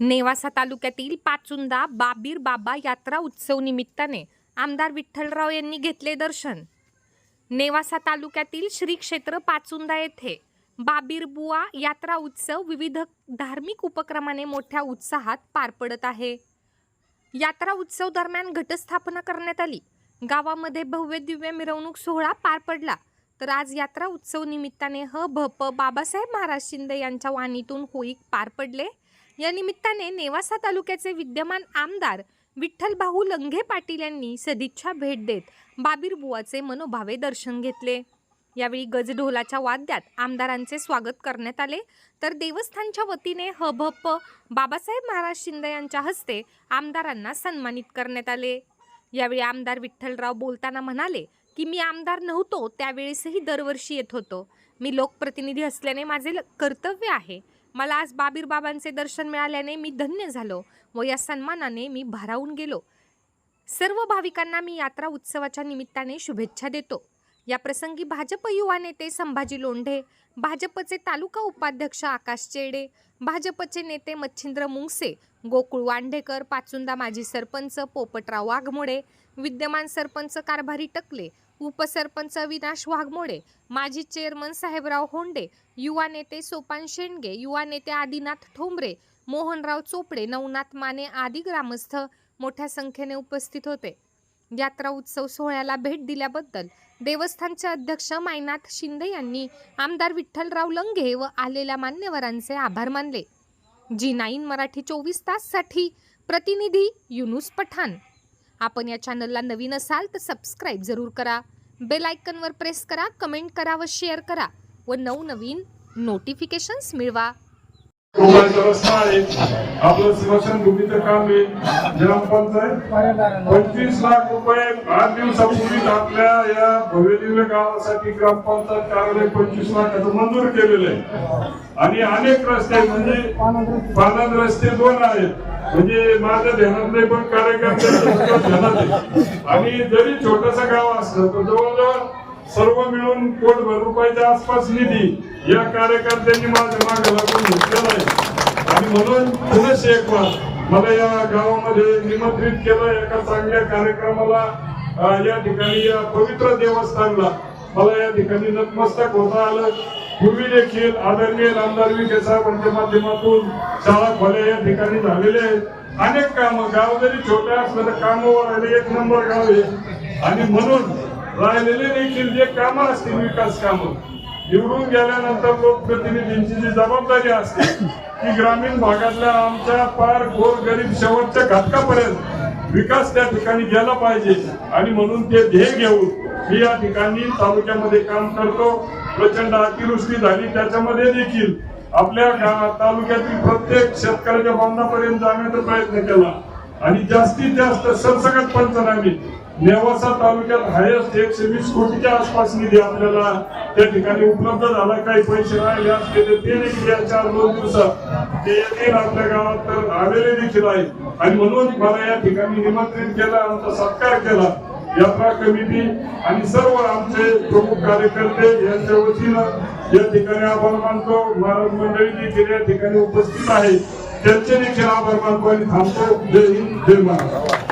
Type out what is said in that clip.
नेवासा तालुक्यातील पाचुंदा बाबीर बाबा यात्रा उत्सव निमित्ताने आमदार विठ्ठलराव यांनी घेतले दर्शन. नेवासा तालुक्यातील श्री क्षेत्र पाचुंदा येथे बाबीरबुवा यात्रा उत्सव विविध धार्मिक उपक्रमाने मोठ्या उत्साहात पार पडत आहे. यात्रा उत्सव दरम्यान घटस्थापना करण्यात आली. गावामध्ये भव्य दिव्य मिरवणूक सोहळा पार पडला. तर आज यात्रा उत्सव निमित्ताने ह भ प बाबासाहेब महाराज शिंदे यांच्या वाणीतून होईक पार पडले. या निमित्ताने नेवासा तालुक्याचे विद्यमान आमदार विठ्ठल भाऊ लंघे पाटील यांनी सदिच्छा भेट देत बाबीरबुवाचे मनोभावे दर्शन घेतले. यावेळी गजढोलाच्या वाद्यात आमदारांचे स्वागत करण्यात आले. तर देवस्थानच्या वतीने ह भ प बाबासाहेब महाराज शिंदे यांच्या हस्ते आमदारांना सन्मानित करण्यात आले. यावेळी आमदार विठ्ठलराव बोलताना म्हणाले की मी आमदार नव्हतो त्यावेळेसही दरवर्षी येत होतो. मी लोकप्रतिनिधी असल्याने माझे ल- कर्तव्य आहे. मला आज बाबीरबाबांचे दर्शन मिळाल्याने मी धन्य झालो व या सन्मानाने मी भारावून गेलो. सर्व भाविकांना मी यात्रा उत्सवाच्या निमित्ताने शुभेच्छा देतो. या प्रसंगी भाजप युवा नेते संभाजी लोंढे भाजपचे तालुका उपाध्यक्ष आकाश चेडे भाजपचे नेते मच्छिंद्र मुंगसे गोकुळ वांढेकर पाचुंदा माजी सरपंच पोपटराव वाघमोडे विद्यमान सरपंच कारभारी टकले उपसरपंच विनाश वाघमोडे माजी चेअरमन साहेबराव होंडे युवा नेते सोपान शेंडगे युवा नेते आदिनाथ ठोंबरे मोहनराव चोपडे नवनाथ माने आदी ग्रामस्थ मोठ्या संख्येने उपस्थित होते. यात्रा उत्सव सोहळ्याला भेट दिल्याबद्दल देवस्थानचे अध्यक्ष मायनाथ शिंदे यांनी आमदार विठ्ठलराव लंघे व आलेल्या मान्यवरांचे आभार मानले. जी नाईन मराठी चोवीस ताससाठी प्रतिनिधी युनुस पठाण. आपण या चॅनलला नवीन असाल तर सबस्क्राईब जरूर करा. बेल आयकनवर प्रेस करा कमेंट करा व शेअर करा व नवनवीन नोटिफिकेशन्स मिळवा. आपलं रस्ता भूमीचं काम आहे. ग्रामपंचायत. पंचवीस लाख रुपये आठ दिवसापूर्वी आपल्या या भव्यदिव्य गावासाठी ग्रामपंचायत कार्यालय पंचवीस लाखाचं मंजूर केलेलं आहे. आणि अनेक रस्ते आहेत म्हणजे पानंद रस्ते दोन आहेत. म्हणजे माझ्या ध्यानात नाही पण कार्यकर्त्यांच्या ध्यानात आहे आणि जरी छोटस गाव असलं तर जवळजवळ सर्व मिळून कोटभर रुपयाच्या आसपास निधी या कार्यकर्त्यांनी माझ्या मागे लागून म्हणून पुनश एक मला या गावामध्ये निमंत्रित केलं एका चांगल्या कार्यक्रमाला या ठिकाणी या पवित्र देवस्थानला. मला या ठिकाणी नतमस्तक होता आलं. पूर्वी देखील आदरणीय आमदार विखे साहेबांच्या माध्यमातून शाळा खोल्या या ठिकाणी झालेल्या आहेत. अनेक कामं गाव जरी छोटे असलं तर कामावर आले एक नंबर गाव आहे. आणि म्हणून राहिलेले देखील जे कामं असतील विकास कामं निवडून गेल्यानंतर लोकप्रतिनिधींची जी जबाबदारी असते की ग्रामीण भागातल्या आमच्या पार गोर गरीब शेवटच्या घटकापर्यंत विकास त्या ठिकाणी गेला पाहिजे. आणि म्हणून ते ध्येय घेऊन मी या ठिकाणी तालुक्यामध्ये काम करतो. प्रचंड अतिवृष्टी झाली त्याच्यामध्ये देखील आपल्या तालुक्यातील प्रत्येक शेतकऱ्याच्या भावनापर्यंत जाण्याचा प्रयत्न केला. आणि जास्तीत जास्त सरसकट पंचनामे. नेवासा तालुक्यात हायस्ट एकशे वीस कोटीच्या आसपास निधी आपल्याला त्या ठिकाणी उपलब्ध झाला. काही पैसे राहिले असले तर ते देखील या चार दोन दिवसात. ते येतील आपल्या गावात तर आलेले देखील आहे आणि म्हणून मला या ठिकाणी निमंत्रित केलं आमचा सत्कार केला. यात्रा कमिटी आणि सर्व आमचे प्रमुख कार्यकर्ते यांच्या वतीनं या ठिकाणी आभार मानतो. महाराज मंडळी देखील या ठिकाणी उपस्थित आहेत. त्यांचे देखील आभार मानतो आणि थांबतो जय हिंद जय महाराष्ट्र